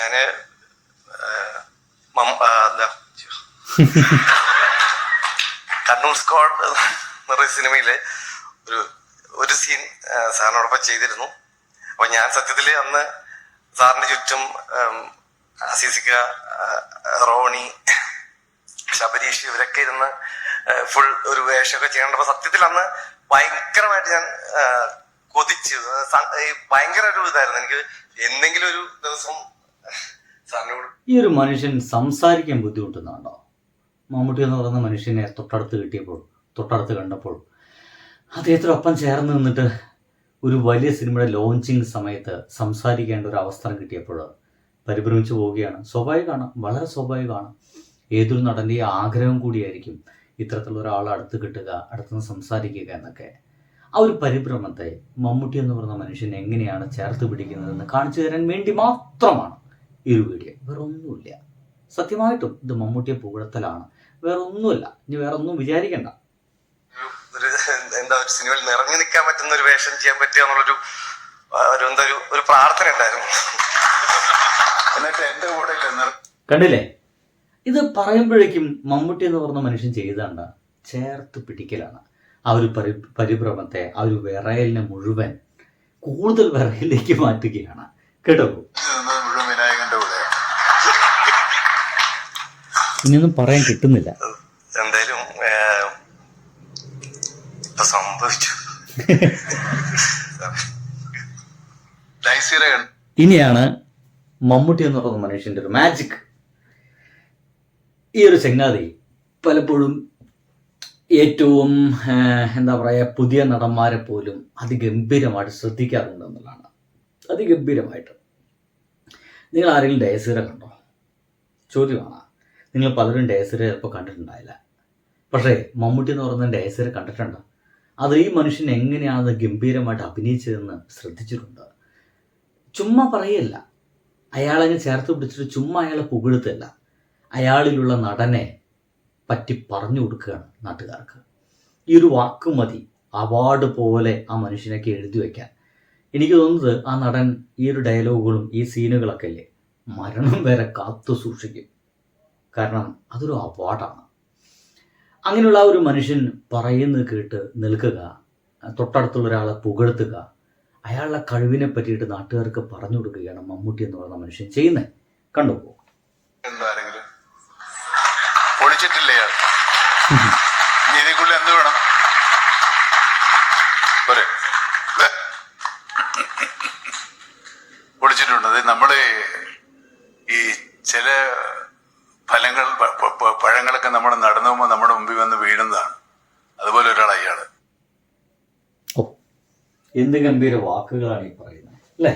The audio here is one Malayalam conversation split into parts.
ഞാൻ കണ്ണൂർ സ്ക്വാഡ് എന്ന് സിനിമയിലെ ഒരു ഒരു സീൻ സാറിനോടൊപ്പം ചെയ്തിരുന്നു. അപ്പൊ ഞാൻ സത്യത്തിൽ അന്ന് സാറിന്റെ ചുറ്റും ആസിസിക്ക റോണി ശബരീഷ് ഇവരൊക്കെ ഇരുന്ന് ഫുൾ ഒരു വേഷമൊക്കെ ചെയ്യണ്ടപ്പോ സത്യത്തിൽ അന്ന് ഭയങ്കരമായിട്ട് ഞാൻ കൊതിച്ചു. ഭയങ്കര ഒരു ഇതായിരുന്നു. എനിക്ക് എന്തെങ്കിലും ഒരു ദിവസം ഈ ഒരു മനുഷ്യൻ സംസാരിക്കാൻ ബുദ്ധിമുട്ടുന്നുണ്ടോ? മമ്മൂട്ടി എന്ന് പറയുന്ന മനുഷ്യനെ തൊട്ടടുത്ത് കിട്ടിയപ്പോൾ തൊട്ടടുത്ത് കണ്ടപ്പോൾ അദ്ദേഹത്തിനൊപ്പം ചേർന്ന് നിന്നിട്ട് ഒരു വലിയ സിനിമയുടെ ലോഞ്ചിങ് സമയത്ത് സംസാരിക്കേണ്ട ഒരു അവസരം കിട്ടിയപ്പോൾ പരിഭ്രമിച്ചു പോവുകയാണ്. സ്വാഭാവികമാണ് വളരെ സ്വാഭാവികമാണ്. ഏതൊരു നടന്റെ ആഗ്രഹം കൂടിയായിരിക്കും ഇത്തരത്തിലുള്ള ഒരാളെ അടുത്ത് കിട്ടുക അടുത്തുനിന്ന് സംസാരിക്കുക എന്നൊക്കെ. ആ ഒരു പരിഭ്രമത്തെ മമ്മൂട്ടി എന്ന് പറയുന്ന മനുഷ്യൻ എങ്ങനെയാണ് ചേർത്ത് പിടിക്കുന്നതെന്ന് കാണിച്ചു തരാൻ വേണ്ടി മാത്രമാണ് വീഡിയോ വേറെ ഒന്നുമില്ല സത്യമായിട്ടും ഇത് മമ്മൂട്ടിയെ പുകഴ്ത്തലാണ്. വേറെ ഒന്നുമില്ല ഇനി വേറെ ഒന്നും വിചാരിക്കണ്ട. എന്താ ഒരു സിനിമയിൽ നിറഞ്ഞു നിൽക്കാൻ പറ്റുന്ന ഒരു വേഷം ചെയ്യാൻ പറ്റുക എന്നുള്ളൊരു ഒരു എന്താ ഒരു ഒരു പ്രാർത്ഥന ഉണ്ടായിരുന്നു. എന്നിട്ട് എന്റെ കൂടെ കണ്ടില്ലേ? ഇത് പറയുമ്പോഴേക്കും മമ്മൂട്ടി എന്ന് പറഞ്ഞ മനുഷ്യൻ ചെയ്തണ്ട ചേർത്ത് പിടിക്കലാണ്. ആ ഒരു പരി പരിഭ്രമത്തെ ആ ഒരു വിറയലിനെ മുഴുവൻ കൂടുതൽ വിറയലിലേക്ക് മാറ്റുകയാണ്. കേട്ടോ? ഇനിയൊന്നും പറയാൻ കിട്ടുന്നില്ല. എന്തായാലും ഇപ്പൊ സംഭവിച്ചു. ഇനിയാണ് മമ്മൂട്ടി എന്ന് പറയുന്ന മനുഷ്യന്റെ ഒരു മാജിക് ഈ ഒരു ചങ്ങാതി പലപ്പോഴും ഏറ്റവും എന്താ പറയുക പുതിയ നടന്മാരെ പോലും അതിഗംഭീരമായിട്ട് ശ്രദ്ധിക്കാറുണ്ട് എന്നുള്ളതാണ്. അതിഗംഭീരമായിട്ട്. നിങ്ങൾ ആരെങ്കിലും ഡയസീറ കണ്ടോ? ചോദ്യമാണ്. നിങ്ങൾ പലരും ഡേസരെ ചിലപ്പോൾ കണ്ടിട്ടുണ്ടായില്ല. പക്ഷേ മമ്മൂട്ടി എന്ന് പറയുന്ന ഡേസരെ കണ്ടിട്ടുണ്ട്? അത് ഈ മനുഷ്യൻ എങ്ങനെയാണ് ഗംഭീരമായിട്ട് അഭിനയിച്ചതെന്ന് ശ്രദ്ധിച്ചിട്ടുണ്ട്? ചുമ്മാ പറയല്ല. അയാളങ്ങ് ചേർത്ത് പിടിച്ചിട്ട് ചുമ്മാ അയാളെ പുകഴ്ത്തല്ല. അയാളിലുള്ള നടനെ പറ്റി പറഞ്ഞു കൊടുക്കുകയാണ് നാട്ടുകാർക്ക്. ഈ ഒരു വാക്ക് മതി. അവാർഡ് പോലെ ആ മനുഷ്യനൊക്കെ എഴുതി വയ്ക്കാൻ എനിക്ക് തോന്നുന്നത് ആ നടൻ ഈ ഒരു ഡയലോഗുകളും ഈ സീനുകളൊക്കെ അല്ലേ മരണം വരെ കാത്തു സൂക്ഷിക്കും. കാരണം അതൊരു അവാർഡാണ്. അങ്ങനെയുള്ള ഒരു മനുഷ്യൻ പറയുന്നത് കേട്ട് നിൽക്കുക തൊട്ടടുത്തുള്ള ഒരാളെ പുകഴ്ത്തുക അയാളുടെ കഴിവിനെ പറ്റിയിട്ട് നാട്ടുകാർക്ക് പറഞ്ഞു കൊടുക്കുകയാണ് മമ്മൂട്ടി എന്ന് പറയുന്ന മനുഷ്യൻ ചെയ്യുന്നത്. കണ്ടു? ഒളിച്ചിട്ടില്ല വേണം. ഒളിച്ചിട്ടുണ്ട് നമ്മൾ ഈ ചില നടന്നു പോകുമ്പോൾ നമ്മുടെ മുമ്പിൽ വന്ന് വീഴുന്നതാണ്. അതുപോലെ ഒരാൾ അയാൾ. എന്ത് ഗംഭീര വാക്കുകളാണ് ഈ പറയുന്നത് അല്ലേ?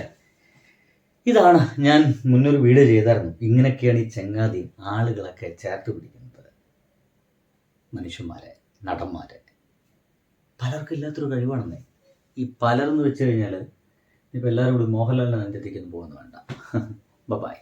ഇതാണ് ഞാൻ മുന്നൊരു വീഡിയോ ചെയ്തായിരുന്നു. ഇങ്ങനെയൊക്കെയാണ് ഈ ചങ്ങാതി ആളുകളൊക്കെ ചേർത്ത് പിടിക്കുന്നത്. മനുഷ്യന്മാരെ നടന്മാരെ. പലർക്കും ഇല്ലാത്തൊരു കഴിവാണെന്നേ. ഈ പലർന്ന് വെച്ച് കഴിഞ്ഞാൽ ഇപ്പം എല്ലാവരും കൂടി മോഹൻലാലിനെ നെഞ്ചെത്തിക്കുന്നു പോകുന്നു വേണ്ട. ബൈ